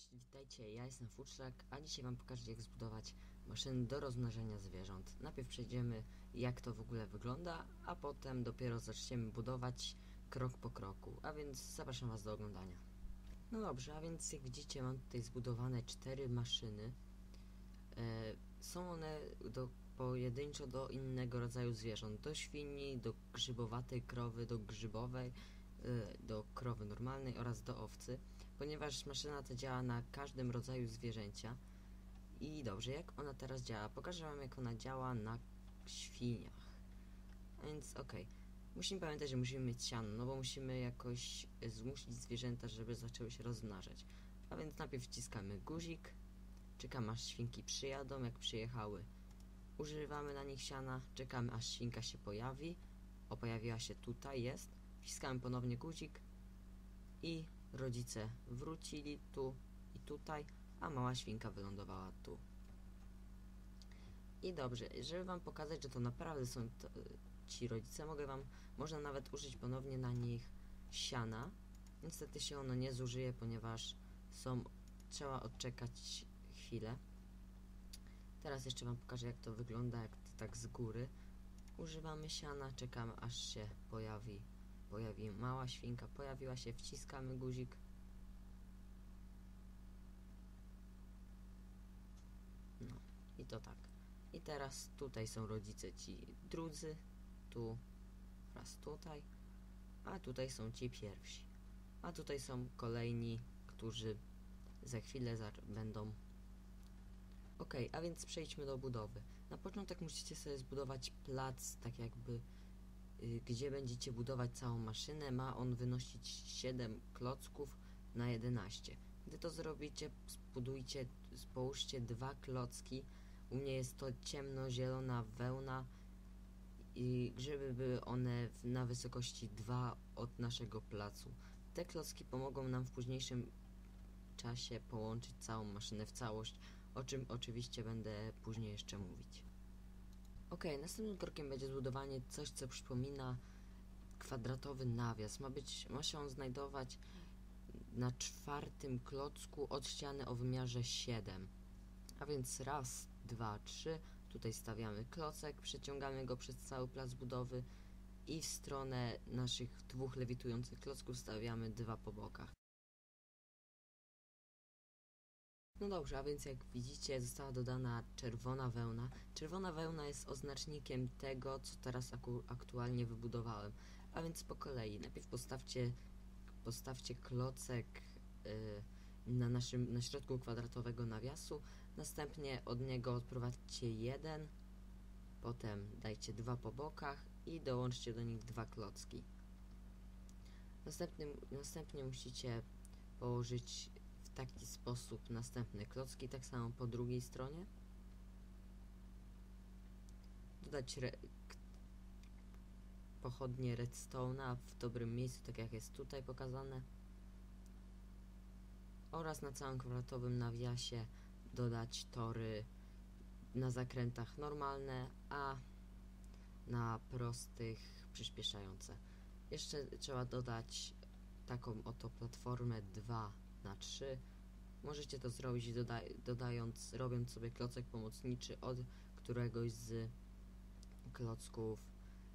Cześć, witajcie, ja jestem Futrzak, a dzisiaj wam pokażę jak zbudować maszyny do rozmnażania zwierząt. Najpierw przejdziemy jak to w ogóle wygląda, a potem dopiero zaczniemy budować krok po kroku, a więc zapraszam was do oglądania. No dobrze, a więc jak widzicie mam tutaj zbudowane cztery maszyny. E, są one do, pojedynczo do innego rodzaju zwierząt, do świni, do grzybowatej krowy, do grzybowej, e, do krowy normalnej oraz do owcy ponieważ maszyna ta działa na każdym rodzaju zwierzęcia. I dobrze, jak ona teraz działa? Pokażę wam jak ona działa na świniach. A więc okej. Okay. Musimy pamiętać, że musimy mieć siano, no bo musimy jakoś zmusić zwierzęta, żeby zaczęły się rozmnażać. A więc najpierw wciskamy guzik, czekamy aż świnki przyjadą, jak przyjechały. Używamy na nich siana, czekamy aż świnka się pojawi. O, pojawiła się tutaj, jest. Wciskamy ponownie guzik i rodzice wrócili tu i tutaj, a mała świnka wylądowała tu. I dobrze, żeby wam pokazać, że to naprawdę są to, ci rodzice, mogę wam, można nawet użyć ponownie na nich siana. Niestety się ono nie zużyje, ponieważ są, trzeba odczekać chwilę. Teraz jeszcze wam pokażę, jak to wygląda, jak to tak z góry. Używamy siana, czekamy aż się pojawi pojawi mała świnka, pojawiła się, wciskamy guzik. No, i to tak. I teraz tutaj są rodzice ci drudzy, tu oraz tutaj, a tutaj są ci pierwsi. A tutaj są kolejni, którzy za chwilę będą Ok, a więc przejdźmy do budowy. Na początek musicie sobie zbudować plac, tak jakby gdzie będziecie budować całą maszynę. Ma on wynosić 7 klocków na 11. Gdy to zrobicie, zbudujcie, połóżcie dwa klocki. U mnie jest to ciemnozielona wełna i żeby były one na wysokości 2 od naszego placu. Te klocki pomogą nam w późniejszym czasie połączyć całą maszynę w całość, o czym oczywiście będę później jeszcze mówić. Ok, następnym krokiem będzie zbudowanie coś, co przypomina kwadratowy nawias. Ma, być, ma się on znajdować na czwartym klocku od ściany o wymiarze 7. A więc raz, dwa, trzy. Tutaj stawiamy klocek, przeciągamy go przez cały plac budowy i w stronę naszych dwóch lewitujących klocków stawiamy dwa po bokach. No dobrze, a więc jak widzicie została dodana czerwona wełna. Czerwona wełna jest oznacznikiem tego, co teraz aktualnie wybudowałem. A więc po kolei. Najpierw postawcie, postawcie klocek yy, na, naszym, na środku kwadratowego nawiasu. Następnie od niego odprowadźcie jeden. Potem dajcie dwa po bokach i dołączcie do nich dwa klocki. Następnie, następnie musicie położyć w taki sposób następne klocki, tak samo po drugiej stronie. Dodać re pochodnie redstone'a w dobrym miejscu, tak jak jest tutaj pokazane. Oraz na całym kwadratowym nawiasie dodać tory na zakrętach normalne, a na prostych przyspieszające. Jeszcze trzeba dodać taką oto platformę 2 na 3. Możecie to zrobić doda dodając, robiąc sobie klocek pomocniczy od któregoś z klocków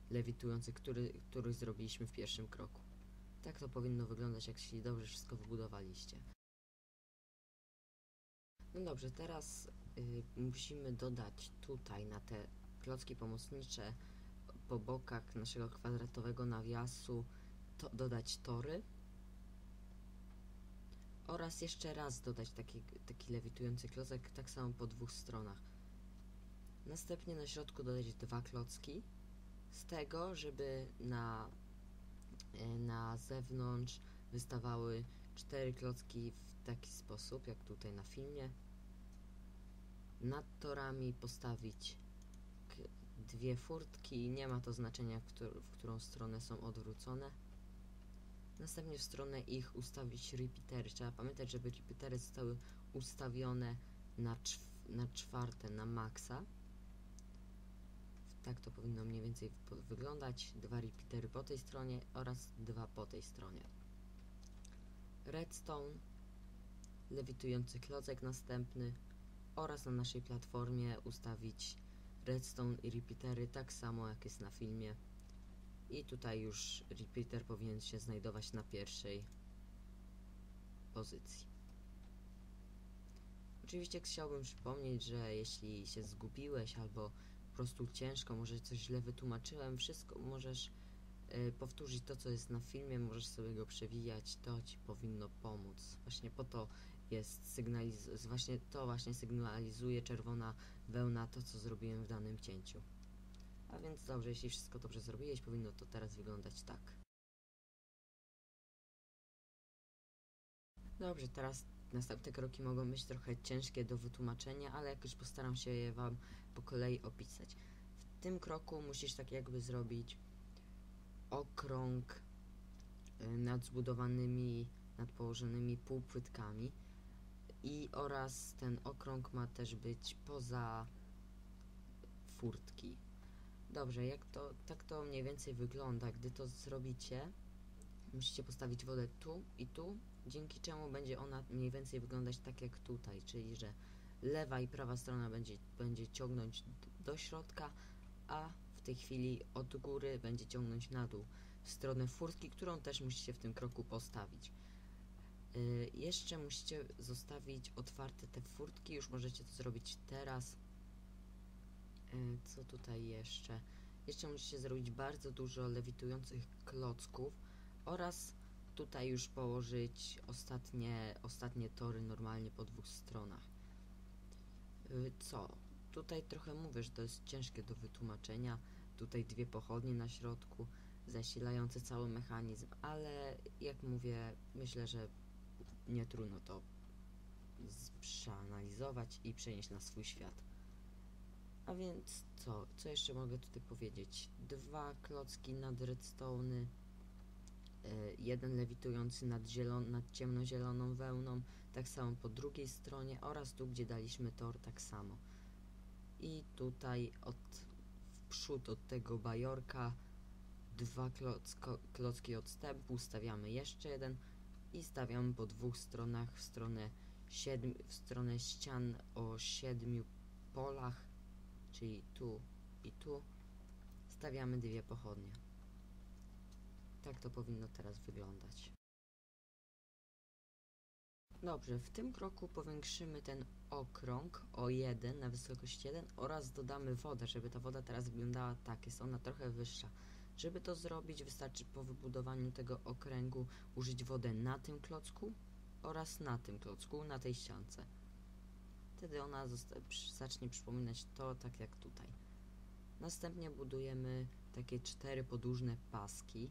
lewitujących, który, których zrobiliśmy w pierwszym kroku. Tak to powinno wyglądać, jak się dobrze wszystko wybudowaliście. No dobrze, teraz y, musimy dodać tutaj na te klocki pomocnicze po bokach naszego kwadratowego nawiasu to, dodać tory oraz jeszcze raz dodać taki, taki lewitujący klocek, tak samo po dwóch stronach. Następnie na środku dodać dwa klocki, z tego, żeby na, e, na zewnątrz wystawały cztery klocki w taki sposób, jak tutaj na filmie. Nad torami postawić dwie furtki, nie ma to znaczenia, w, któr w którą stronę są odwrócone. Następnie w stronę ich ustawić repeatery. Trzeba pamiętać, żeby repeatery zostały ustawione na, na czwarte, na maksa. Tak to powinno mniej więcej wyglądać. Dwa repeatery po tej stronie oraz dwa po tej stronie. Redstone lewitujący klocek następny oraz na naszej platformie ustawić redstone i repeatery tak samo jak jest na filmie i tutaj już repeater powinien się znajdować na pierwszej pozycji. Oczywiście chciałbym przypomnieć, że jeśli się zgubiłeś albo po prostu ciężko, może coś źle wytłumaczyłem, wszystko możesz y, powtórzyć to, co jest na filmie, możesz sobie go przewijać, to ci powinno pomóc. Właśnie po to jest sygnaliz właśnie to właśnie sygnalizuje czerwona wełna to, co zrobiłem w danym cięciu. A więc dobrze, jeśli wszystko dobrze zrobiłeś, powinno to teraz wyglądać tak. Dobrze, teraz następne kroki mogą być trochę ciężkie do wytłumaczenia, ale jakoś postaram się je Wam po kolei opisać. W tym kroku musisz tak jakby zrobić okrąg y, nad zbudowanymi, nad położonymi półpłytkami i oraz ten okrąg ma też być poza furtki. Dobrze, jak to, tak to mniej więcej wygląda. Gdy to zrobicie, musicie postawić wodę tu i tu, dzięki czemu będzie ona mniej więcej wyglądać tak jak tutaj, czyli że lewa i prawa strona będzie, będzie ciągnąć do środka, a w tej chwili od góry będzie ciągnąć na dół w stronę furtki, którą też musicie w tym kroku postawić. Yy, jeszcze musicie zostawić otwarte te furtki, już możecie to zrobić teraz. Co tutaj jeszcze? Jeszcze musicie zrobić bardzo dużo lewitujących klocków oraz tutaj już położyć ostatnie, ostatnie tory normalnie po dwóch stronach. Yy, co? Tutaj trochę mówię, że to jest ciężkie do wytłumaczenia. Tutaj dwie pochodnie na środku, zasilające cały mechanizm, ale jak mówię, myślę, że nie trudno to przeanalizować i przenieść na swój świat. A więc co? Co jeszcze mogę tutaj powiedzieć? Dwa klocki nad redstone'y, yy, jeden lewitujący nad, zielon nad ciemnozieloną wełną, tak samo po drugiej stronie oraz tu, gdzie daliśmy tor, tak samo. I tutaj od w przód od tego bajorka dwa klocko, klocki odstępu, stawiamy jeszcze jeden i stawiamy po dwóch stronach w stronę, siedm, w stronę ścian o siedmiu polach, czyli tu i tu, stawiamy dwie pochodnie. Tak to powinno teraz wyglądać. Dobrze, w tym kroku powiększymy ten okrąg o 1 na wysokość 1 oraz dodamy wodę, żeby ta woda teraz wyglądała tak, jest ona trochę wyższa. Żeby to zrobić, wystarczy po wybudowaniu tego okręgu użyć wodę na tym klocku oraz na tym klocku, na tej ściance. Wtedy ona zacznie przypominać to tak jak tutaj. Następnie budujemy takie cztery podłużne paski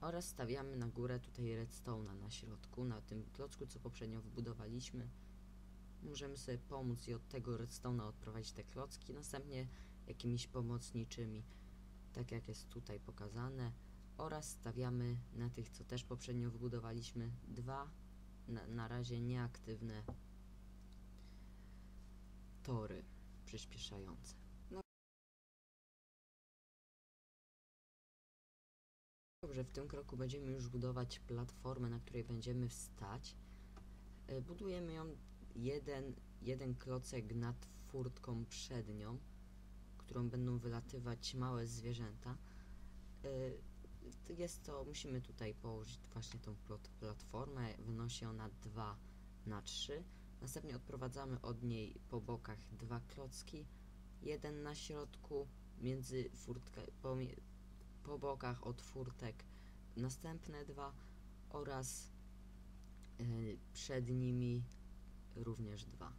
oraz stawiamy na górę tutaj redstone'a na środku, na tym klocku, co poprzednio wybudowaliśmy. Możemy sobie pomóc i od tego redstone'a odprowadzić te klocki, następnie jakimiś pomocniczymi tak jak jest tutaj pokazane oraz stawiamy na tych, co też poprzednio wybudowaliśmy, dwa na, na razie nieaktywne tory przyspieszające. No. Dobrze, w tym kroku będziemy już budować platformę, na której będziemy wstać. E, budujemy ją jeden, jeden klocek nad furtką przednią którą będą wylatywać małe zwierzęta. Y, jest to, musimy tutaj położyć właśnie tą platformę, wynosi ona 2 na 3. Następnie odprowadzamy od niej po bokach dwa klocki, jeden na środku, między furtkę, po, po bokach od furtek następne dwa oraz yy, przed nimi również dwa.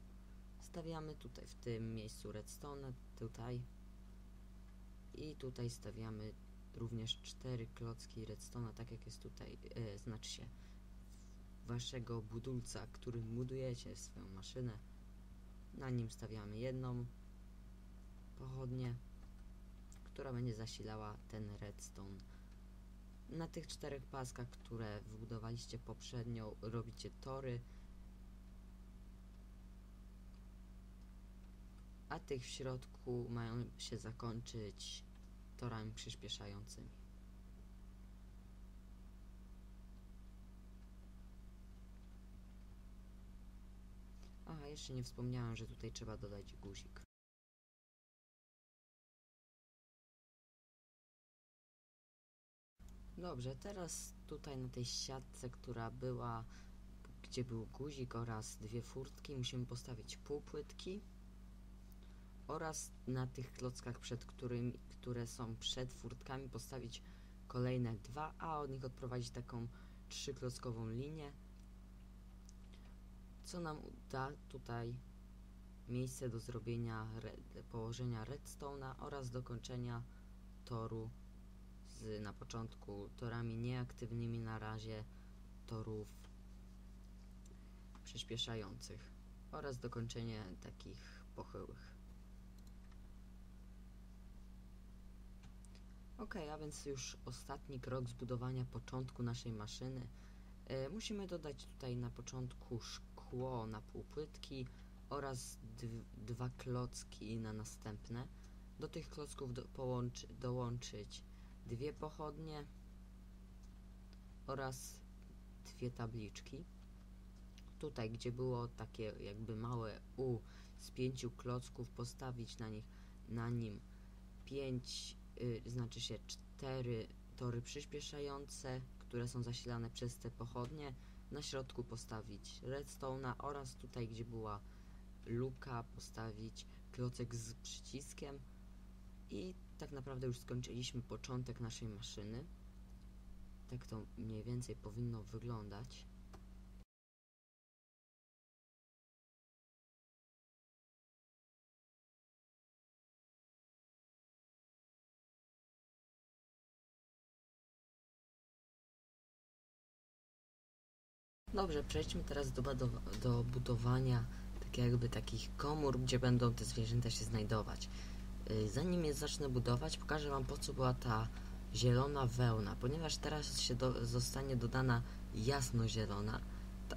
Stawiamy tutaj w tym miejscu redstone, tutaj. I tutaj stawiamy również cztery klocki redstone'a, tak jak jest tutaj, e, znaczy się waszego budulca, którym budujecie swoją maszynę. Na nim stawiamy jedną pochodnię, która będzie zasilała ten redstone. Na tych czterech paskach, które wybudowaliście poprzednio, robicie tory, a tych w środku mają się zakończyć torami przyspieszającymi. Aha, jeszcze nie wspomniałem, że tutaj trzeba dodać guzik. Dobrze, teraz tutaj na tej siatce, która była, gdzie był guzik oraz dwie furtki, musimy postawić półpłytki oraz na tych klockach, przed którymi, które są przed furtkami, postawić kolejne dwa, a od nich odprowadzić taką trzyklockową linię, co nam da tutaj miejsce do zrobienia re- położenia redstone'a oraz dokończenia toru z na początku torami nieaktywnymi na razie torów przyspieszających oraz dokończenie takich pochyłych. Ok, a więc już ostatni krok zbudowania początku naszej maszyny. E, musimy dodać tutaj na początku szkło na półpłytki oraz dw- dwa klocki na następne. Do tych klocków do, dołączyć dwie pochodnie oraz dwie tabliczki. Tutaj, gdzie było takie jakby małe U z pięciu klocków, postawić na nich na nim pięć, y, znaczy się cztery tory przyspieszające, które są zasilane przez te pochodnie. Na środku postawić redstone'a oraz tutaj, gdzie była luka, postawić klocek z przyciskiem i tak naprawdę już skończyliśmy początek naszej maszyny. Tak to mniej więcej powinno wyglądać. Dobrze, przejdźmy teraz do, do budowania tak jakby takich komór, gdzie będą te zwierzęta się znajdować. Y, Zanim je zacznę budować, pokażę Wam po co była ta zielona wełna, ponieważ teraz się do, zostanie dodana jasnozielona.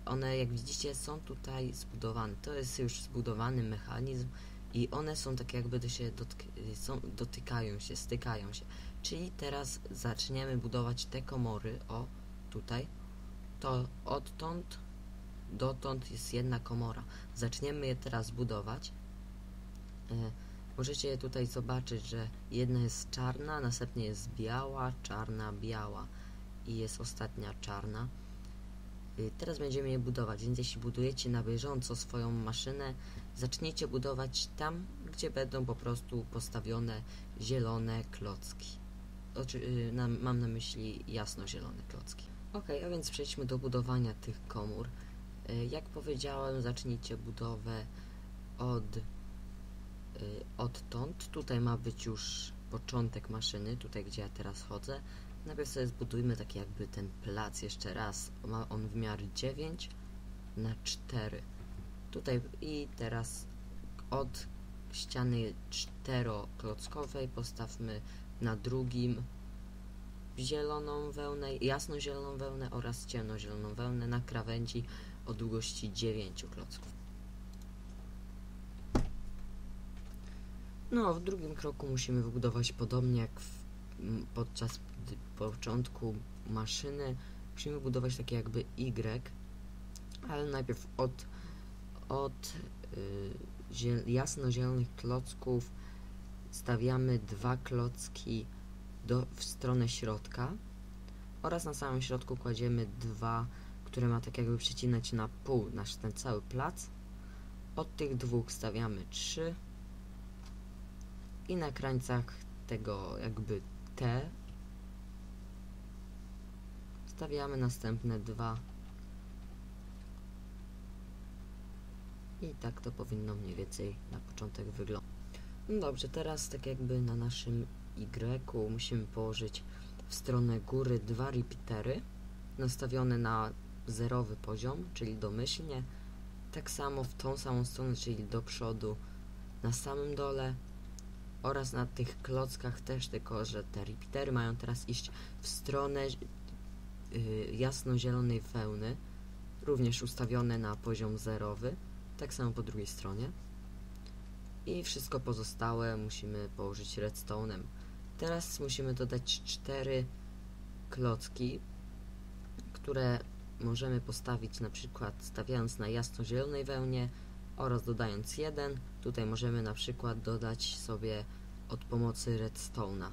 One, jak widzicie, są tutaj zbudowane. To jest już zbudowany mechanizm i one są tak jakby do się dotk- y, są, dotykają się, stykają się. Czyli teraz zaczniemy budować te komory, o tutaj, to odtąd dotąd jest jedna komora. Zaczniemy je teraz budować. E, Możecie tutaj zobaczyć, że jedna jest czarna, następnie jest biała, czarna, biała i jest ostatnia czarna. Y, Teraz będziemy je budować, więc jeśli budujecie na bieżąco swoją maszynę, zacznijcie budować tam, gdzie będą po prostu postawione zielone klocki. Oczy, y, na, mam na myśli jasno-zielone klocki. Ok, a więc przejdźmy do budowania tych komór. Y, Jak powiedziałem, zacznijcie budowę od y, odtąd. Tutaj ma być już początek maszyny, tutaj gdzie ja teraz chodzę. Najpierw sobie zbudujmy taki jakby ten plac jeszcze raz. Ma on wymiar 9 na 4. Tutaj i teraz od ściany czteroklockowej postawmy na drugim zieloną wełnę, jasno-zieloną wełnę oraz ciemnozieloną wełnę na krawędzi o długości 9 klocków. No, w drugim kroku musimy wybudować podobnie jak w, podczas początku maszyny. Musimy budować takie jakby Y, ale najpierw od, od y, ziel, jasno-zielonych klocków stawiamy dwa klocki do, w stronę środka oraz na samym środku kładziemy dwa, które ma tak jakby przecinać na pół nasz ten cały plac. Od tych dwóch stawiamy trzy i na krańcach tego jakby T stawiamy następne dwa i tak to powinno mniej więcej na początek wyglądać. No dobrze, teraz tak jakby na naszym Y musimy położyć w stronę góry dwa repeatery nastawione na zerowy poziom, czyli domyślnie. Tak samo w tą samą stronę, czyli do przodu na samym dole oraz na tych klockach też, tylko że te repeatery mają teraz iść w stronę yy, jasno-zielonej wełny, również ustawione na poziom zerowy, tak samo po drugiej stronie. I wszystko pozostałe musimy położyć redstone'em. Teraz musimy dodać cztery klocki, które możemy postawić na przykład stawiając na jasno-zielonej wełnie oraz dodając jeden, tutaj możemy na przykład dodać sobie od pomocy redstone'a.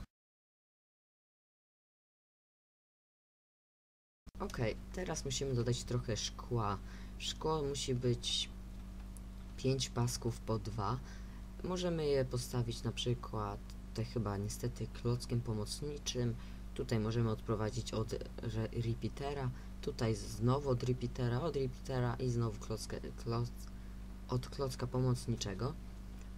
Ok, teraz musimy dodać trochę szkła. Szkło musi być 5 pasków po 2. Możemy je postawić na przykład, tutaj chyba niestety klockiem pomocniczym. Tutaj możemy odprowadzić od re- repeatera. Tutaj znowu od repeatera, od repeatera i znowu klockę, kloc, od klocka pomocniczego.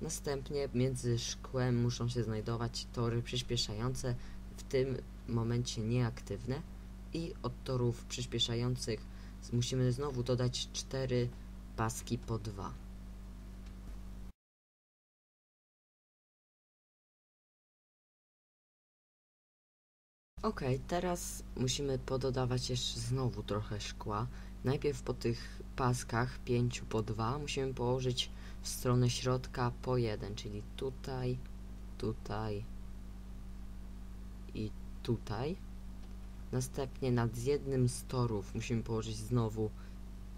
Następnie między szkłem muszą się znajdować tory przyspieszające, w tym momencie nieaktywne i od torów przyspieszających musimy znowu dodać 4 paski po 2. Ok, teraz musimy pododawać jeszcze znowu trochę szkła. Najpierw po tych paskach 5 po 2 musimy położyć w stronę środka po 1, czyli tutaj, tutaj i tutaj. Następnie nad jednym z torów musimy położyć znowu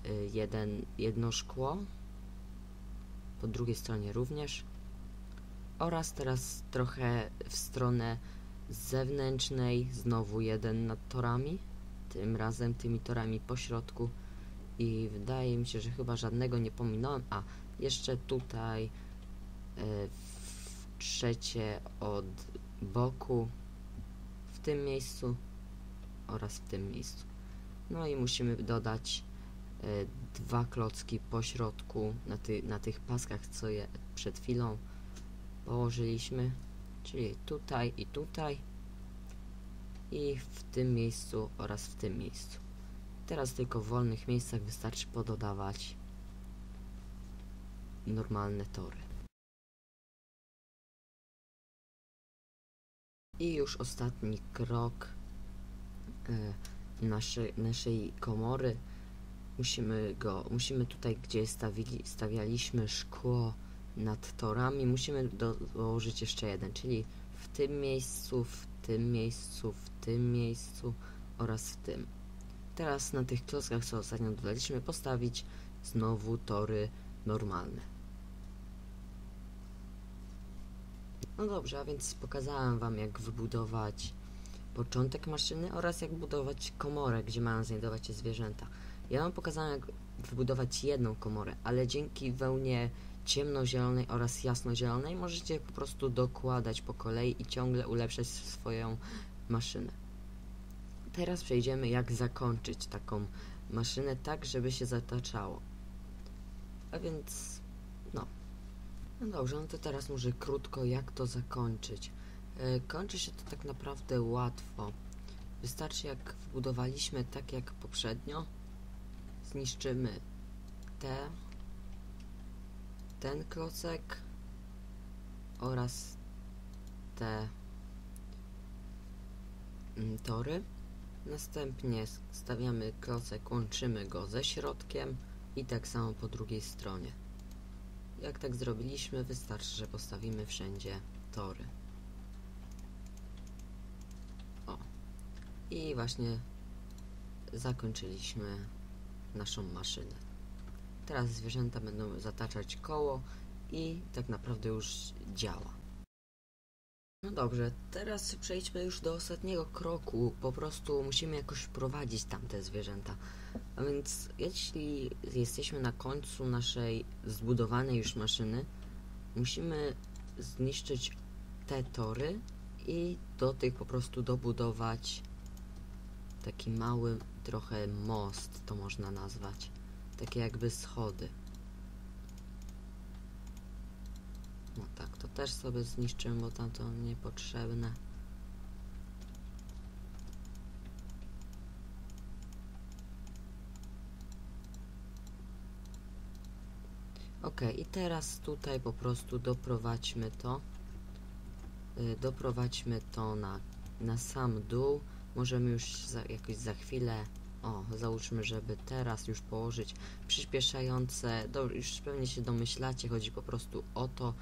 y, jeden, jedno szkło. Po drugiej stronie również. Oraz teraz trochę w stronę zewnętrznej, znowu jeden nad torami. Tym razem tymi torami po środku. I wydaje mi się, że chyba żadnego nie pominąłem. A, jeszcze tutaj y, w trzecie od boku w tym miejscu oraz w tym miejscu. No i musimy dodać e, dwa klocki po środku na, ty, na tych paskach, co je przed chwilą położyliśmy, czyli tutaj i tutaj i w tym miejscu oraz w tym miejscu. Teraz tylko w wolnych miejscach wystarczy pododawać normalne tory. I już ostatni krok e, naszej, naszej komory. Musimy go, musimy tutaj, gdzie stawialiśmy szkło nad torami, musimy do, dołożyć jeszcze jeden, czyli w tym miejscu, w tym miejscu, w tym miejscu oraz w tym. Teraz na tych klockach, co ostatnio dodaliśmy, postawić znowu tory normalne. No dobrze, a więc pokazałem Wam, jak wybudować początek maszyny oraz jak budować komorę, gdzie mają znajdować się zwierzęta. Ja Wam pokazałem, jak wybudować jedną komorę, ale dzięki wełnie ciemnozielonej oraz jasnozielonej możecie po prostu dokładać po kolei i ciągle ulepszać swoją maszynę. Teraz przejdziemy, jak zakończyć taką maszynę tak, żeby się zataczało. A więc, no. No dobrze, no to teraz może krótko, jak to zakończyć. E, Kończy się to tak naprawdę łatwo. Wystarczy jak wbudowaliśmy tak jak poprzednio, zniszczymy te, ten klocek oraz te mm, tory. Następnie stawiamy klocek, łączymy go ze środkiem i tak samo po drugiej stronie. Jak tak zrobiliśmy, wystarczy, że postawimy wszędzie tory. O. I właśnie zakończyliśmy naszą maszynę. Teraz zwierzęta będą zataczać koło i tak naprawdę już działa. No dobrze, teraz przejdźmy już do ostatniego kroku. Po prostu musimy jakoś wprowadzić tamte zwierzęta. A więc jeśli jesteśmy na końcu naszej zbudowanej już maszyny, musimy zniszczyć te tory i do tych po prostu dobudować taki mały trochę most, to można nazwać. Takie jakby schody. No tak, to też sobie zniszczymy, bo tam to niepotrzebne. Ok, i teraz tutaj po prostu doprowadźmy to. Y, doprowadźmy to na, na sam dół. Możemy już za, jakoś za chwilę. O, załóżmy, żeby teraz już położyć przyspieszające. Do, już pewnie się domyślacie, chodzi po prostu o to,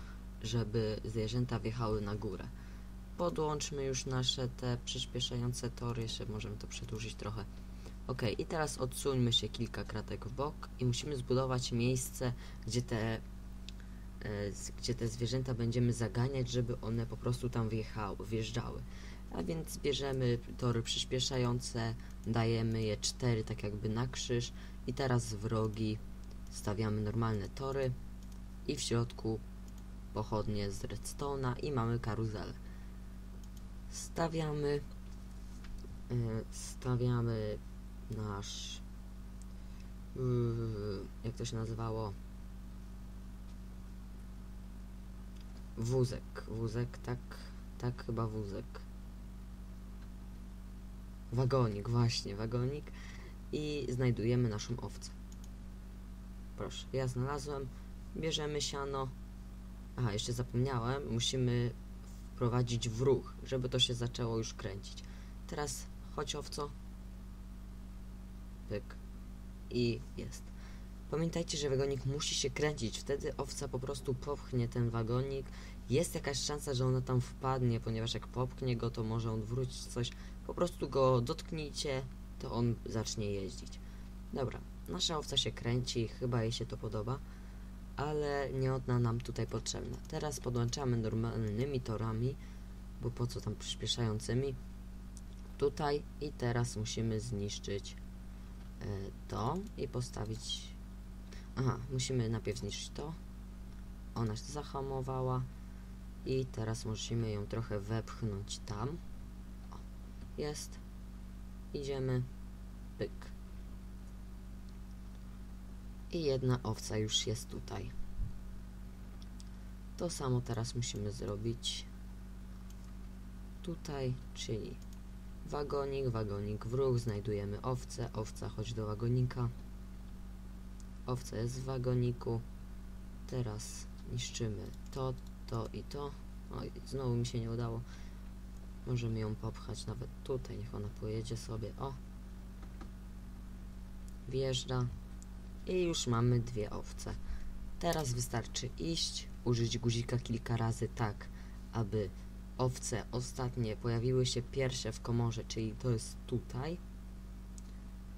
żeby zwierzęta wjechały na górę. Podłączmy już nasze te przyspieszające tory, jeszcze możemy to przedłużyć trochę. Ok, i teraz odsuńmy się kilka kratek w bok i musimy zbudować miejsce, gdzie te, e, gdzie te zwierzęta będziemy zaganiać, żeby one po prostu tam wjechały, wjeżdżały. A więc bierzemy tory przyspieszające, dajemy je cztery tak jakby na krzyż i teraz w rogi stawiamy normalne tory i w środku pochodnie z redstone'a i mamy karuzelę. Stawiamy e, stawiamy nasz yy, jak to się nazywało wózek wózek tak tak chyba wózek wagonik właśnie wagonik i znajdujemy naszą owcę proszę ja znalazłem bierzemy siano aha jeszcze zapomniałem musimy wprowadzić w ruch żeby to się zaczęło już kręcić teraz chodź owco pyk i jest. Pamiętajcie, że wagonik musi się kręcić, wtedy owca po prostu popchnie ten wagonik. Jest jakaś szansa, że ona tam wpadnie, ponieważ jak popchnie go, to może odwrócić coś. Po prostu go dotknijcie, to on zacznie jeździć. Dobra, nasza owca się kręci, chyba jej się to podoba, ale nie ona nam tutaj potrzebna. Teraz podłączamy normalnymi torami, bo po co tam przyspieszającymi. Tutaj i teraz musimy zniszczyć e, to i postawić. Aha, musimy najpierw zniszczyć to. Ona się zahamowała i teraz musimy ją trochę wepchnąć tam. Jest. Idziemy. Pyk. I jedna owca już jest tutaj. To samo teraz musimy zrobić tutaj, czyli Wagonik, wagonik w ruch, znajdujemy owcę, owca chodź do wagonika. Owca jest w wagoniku. Teraz niszczymy to, to i to. Oj, znowu mi się nie udało. Możemy ją popchać nawet tutaj, niech ona pojedzie sobie. O! Wjeżdża. I już mamy dwie owce. Teraz wystarczy iść, użyć guzika kilka razy tak, aby owce ostatnie pojawiły się pierwsze w komorze, czyli to jest tutaj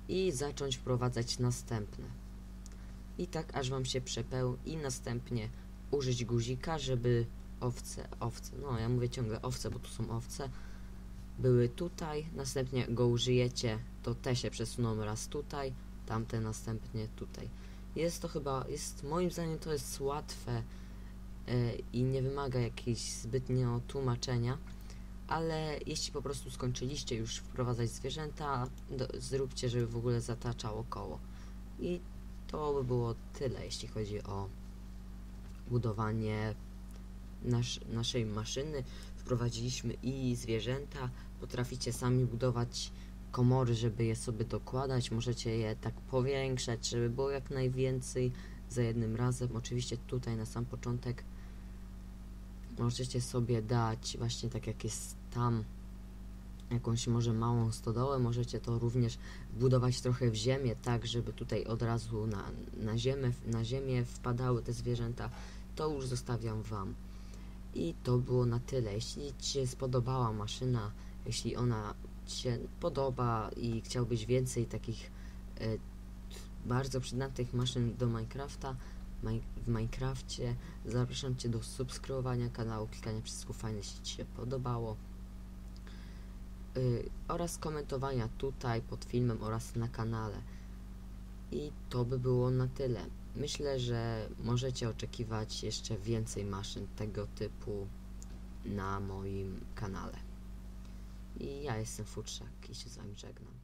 i zacząć wprowadzać następne. I tak aż wam się przepeł i następnie użyć guzika, żeby owce, owce, no ja mówię ciągle owce, bo tu są owce, były tutaj, następnie go użyjecie, to te się przesuną raz tutaj, tamte następnie tutaj. Jest to chyba, jest moim zdaniem to jest łatwe, e, i nie wymaga jakiejś zbytnio tłumaczenia, ale jeśli po prostu skończyliście już wprowadzać zwierzęta, do, zróbcie, żeby w ogóle zataczało koło. I to by było tyle, jeśli chodzi o budowanie nasz, naszej maszyny. Wprowadziliśmy i zwierzęta, potraficie sami budować komory, żeby je sobie dokładać, możecie je tak powiększać, żeby było jak najwięcej za jednym razem. Oczywiście tutaj na sam początek możecie sobie dać właśnie tak jak jest tam jakąś może małą stodołę, możecie to również budować trochę w ziemię, tak żeby tutaj od razu na, na, ziemię, na ziemię wpadały te zwierzęta, to już zostawiam Wam. I to było na tyle. Jeśli Ci się spodobała maszyna, jeśli ona Ci się podoba i chciałbyś więcej takich e, bardzo przydatnych maszyn do Minecrafta, w Minecrafcie. Zapraszam Cię do subskrybowania kanału, klikania przycisku fajne, jeśli Ci się podobało. Yy, oraz komentowania tutaj pod filmem oraz na kanale. I to by było na tyle. Myślę, że możecie oczekiwać jeszcze więcej maszyn tego typu na moim kanale. I ja jestem Futrzak i się z Wami żegnam.